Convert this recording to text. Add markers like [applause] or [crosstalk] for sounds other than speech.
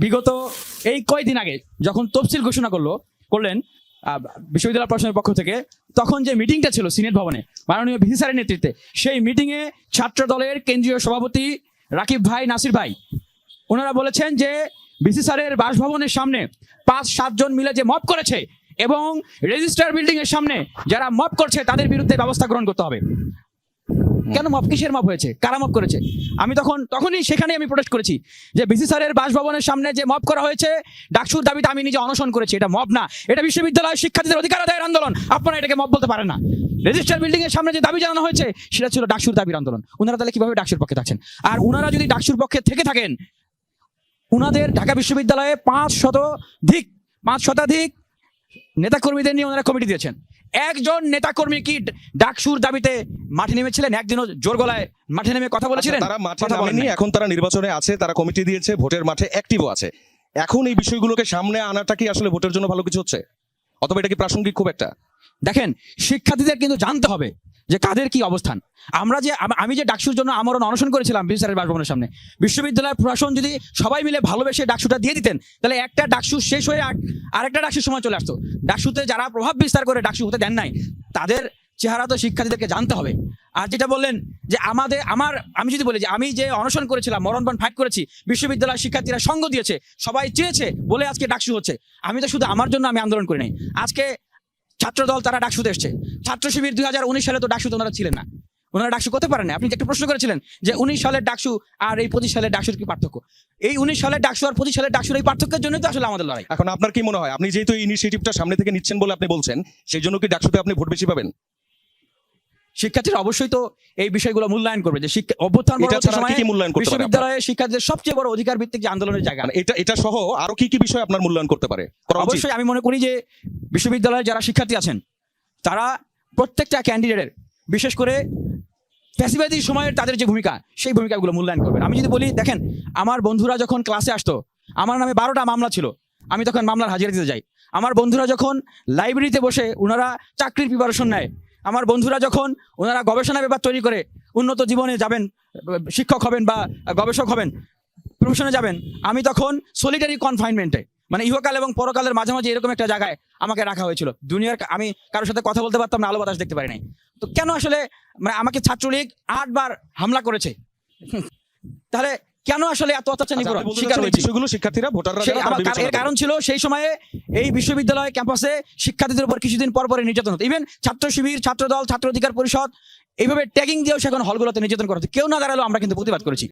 বিগত এই কয়দিন আগে যখন তফসিল ঘোষণা করল, করলেন বিশ্ববিদ্যালয় প্রশাসনের পক্ষ থেকে, তখন যে মিটিংটা ছিল সিনেট ভবনে, মাননীয় ভিসি স্যারের নেতৃত্বে, সেই মিটিংয়ে ছাত্র দলের কেন্দ্রীয় সভাপতি রাকিব ভাই, নাসির ভাই, ওনারা বলেছেন যে বিসি স্যারের বাসভবনের সামনে পাঁচ সাতজন মিলে যে মপ করেছে এবং রেজিস্টার বিল্ডিং এর সামনে যারা মব করছে, তাদের বিরুদ্ধে ব্যবস্থা গ্রহণ করতে হবে। কেন মব কিসের মব হয়েছে? কারা মব করেছে? আমি তখন, তখনই সেখানে আমি প্রোটেস্ট করেছি যে বিসি স্যারের বাসভবনের সামনে যে মপ করা হয়েছে, ডাকসুর দাবিতে আমি নিজে অনশন করেছি। এটা মপ না। এটা বিশ্ববিদ্যালয়ের শিক্ষার্থীদের অধিকার আদায়ের আন্দোলন। আপনারা এটাকে মপ বলতে পারেন না। রেজিস্টার বিল্ডিং এর সামনে যে দাবি জানানো হয়েছে, সেটা ছিল ডাকসুর দাবির আন্দোলন। ওনারা তাহলে কীভাবে ডাকসুর পক্ষে থাকছেন? আর ওনারা যদি ডাকসুর পক্ষে থেকে থাকেন ওনাদের ঢাকা বিশ্ববিদ্যালয়ে পাঁচ শতাধিক পাঁচ শতাধিক নেতাকর্মীদের নিয়ে ওনারা কমিটি দিয়েছেন। একজন নেতাকর্মী কি ডাকসুর দাবিতে মাঠে নেমেছিলেন? একদিনও জোর গলায় মাঠে নেমে কথা বলেছিলেন? আচ্ছা, তারা মাঠে নামেনি এখন তারা নির্বাচনে আছে তারা কমিটি দিয়েছে ভোটের মাঠে অ্যাক্টিভও আছে। এখন এই বিষয়গুলোকে সামনে আনাটা কি আসলে ভোটের জন্য ভালো কিছু হচ্ছে? অথবা এটা কি প্রাসঙ্গিক খুব একটা? দেখেন শিক্ষার্থীদের কিন্তু জানতে হবে। যে কাদের কি অবস্থান? আমরা যে, আমি যে ডাকসুর জন্য আমরণ অনশন করেছিলাম বিশ্ববিদ্যালয়ের বাসভবনের সামনে, বিশ্ববিদ্যালয়ের প্রশাসন যদি সবাই মিলে ভালোবেসে ডাকসুটা দিয়ে দিতেন, তাহলে একটা ডাকসু শেষ হয়ে আর- আরেকটা ডাকসুর সময় চলে আসতো। ডাকসুতে যারা প্রভাব বিস্তার করে ডাকসু হতে দেন নাই, তাদের চেহারা তো শিক্ষার্থীদেরকে জানতে হবে। আর যেটা বললেন যে আমাদের, আমার, আমি যদি বলি যে আমি যে অনশন করেছিলাম মরণবান ফাইট করেছি, বিশ্ববিদ্যালয়ের শিক্ষার্থীরা সঙ্গ দিয়েছে, সবাই চেয়েছে বলে আজকে ডাকসু হচ্ছে। আমি তো শুধু আমার জন্য আমি আন্দোলন করি নাই। আজকে ছাত্রদল তারা ডাকসুতে এসছে। ছাত্র শিবির দুই হাজার উনিশ সালে তো ডাকসুতে ওনারা ছিলেন না। ওনারা ডাকসু করতে পারেন আপনি একটা প্রশ্ন করেছিলেন যে উনিশ সালের ডাকসু আর এই পঁচিশ সালের ডাকসুর কি পার্থক্য? এই উনিশ সালের ডাকসু আর পঁচিশ সালের ডাকসুর এই পার্থক্যের জন্যই তো আসলে আমাদের লড়াই। এখন আপনার কি মনে হয়? আপনি যেহেতু ইনিশিয়েটিভটা সামনে থেকে নিচ্ছেন বলে আপনি বলছেন, সেই জন্য কি ডাকসুতে আপনি ভোট বেশি পাবেন? শিক্ষার্থীরা অবশ্যই তো এই বিষয়গুলো মূল্যায়ন করবে যে শিক্ষা অভ্যুত্থান কি মূল্যায়ন করতে পারে বিশ্ববিদ্যালয়ে শিক্ষার্থীদের সবচেয়ে বড় অধিকার ভিত্তিক যে আন্দোলনের জায়গা। মানে এটা এটা সহ আরও কি কি বিষয় আপনার মূল্যায়ন করতে পারে? অবশ্যই আমি মনে করি যে বিশ্ববিদ্যালয়ে যারা শিক্ষার্থী আছেন তারা প্রত্যেকটা ক্যান্ডিডেটের বিশেষ করে ফ্যাসিবাদী সময়ের তাদের যে ভূমিকা সেই ভূমিকাগুলো মূল্যায়ন করবেন। আমি যদি বলি দেখেন আমার বন্ধুরা যখন ক্লাসে আসতো আমার নামে বারোটা মামলা ছিল আমি তখন মামলার হাজিরা দিতে যাই। আমার বন্ধুরা যখন লাইব্রেরিতে বসে ওনারা চাকরির প্রিপারেশন নেয় আমার বন্ধুরা যখন ওনারা গবেষণা ব্যাপার তৈরি করে, উন্নত জীবনে যাবেন, শিক্ষক হবেন বা গবেষক হবেন প্রফেশনে যাবেন, আমি তখন সলিটারি কনফাইনমেন্টে মানে ইহকাল এবং পরকালের মাঝামাঝি এরকম একটা জায়গায় আমাকে রাখা হয়েছিল। দুনিয়ার আমি কারোর সাথে কথা বলতে পারতাম না, আলো বাতাস দেখতে পারি নাই। তো কেন আসলে মানে আমাকে ছাত্রলীগ আটবার হামলা করেছে? [laughs] তাহলে কেন আসলে এত অত্যাচার আচ্ছা, নিপীড়ন শিকার হয়েছে। বিষয়গুলো শিক্ষার্থীরা ভোটাররা এর কারণ ছিল সেই সময়ে এই বিশ্ববিদ্যালয় ক্যাম্পাসে শিক্ষার্থীদের উপর কিছুদিন পর পরে নির্যাতন হতো। ইভেন ছাত্র শিবির ছাত্র দল ছাত্র অধিকার পরিষদ এইভাবে ট্যাগিং দিয়েও সেখানে হলগুলোতে নির্যাতন করা হতো। কেউ না দাঁড়াল আমরা কিন্তু প্রতিবাদ করেছি।